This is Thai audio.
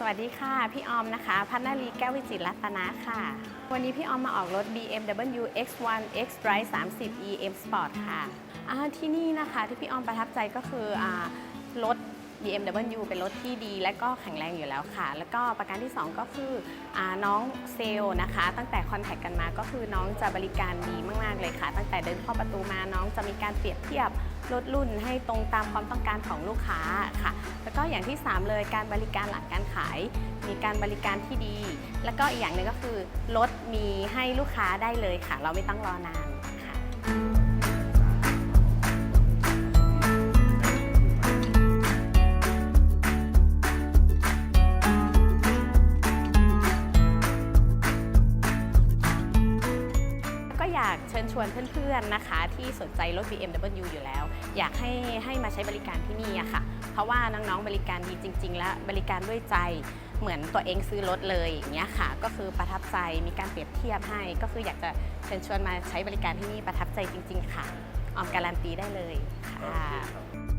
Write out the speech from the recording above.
สวัสดีค่ะ พี่ออมนะคะ พัฒนาลีแก้ววิจิตรัตนะค่ะ วันนี้พี่ออมมาออกรถ BMW X1 X Drive 30 EM Sport ค่ะที่นี่นะคะที่พี่ออมประทับใจก็คืออรถ BMW เป็นรถที่ดีและก็แข็งแรงอยู่แล้วค่ะ แล้วก็ประการที่ 2 ก็คืออน้องเซลล์นะคะ ตั้งแต่คอนแทคกันมาก็คือน้องจะบริการดีมาก ๆ เลยค่ะ ตั้งแต่เดินเข้าประตูมาน้องจะมีการเปรียบเทียบ ลดรุ่นให้ตรงตามความต้องการของลูกค้าค่ะ แล้วก็อย่างที่ 3 เลยการบริการหลังการขาย มีการบริการที่ดี แล้วก็อีกอย่างหนึ่งก็คือรถมีให้ลูกค้าได้เลยค่ะ เราไม่ต้องรอนาน อยากเชิญชวนเพื่อนๆนะคะที่สนใจรถ BMW อยู่แล้ว อยากให้ให้มาใช้บริการที่นี่อะค่ะ เพราะว่าน้องๆบริการดีจริง ๆ และบริการด้วยใจเหมือนตัวเองซื้อรถเลยอย่างเงี้ยค่ะ ก็คือประทับใจมีการเปรียบเทียบให้ ก็คืออยากจะเชิญชวนมาใช้บริการที่นี่ประทับใจจริง ๆ ค่ะ ออมการันตีได้เลยค่ะ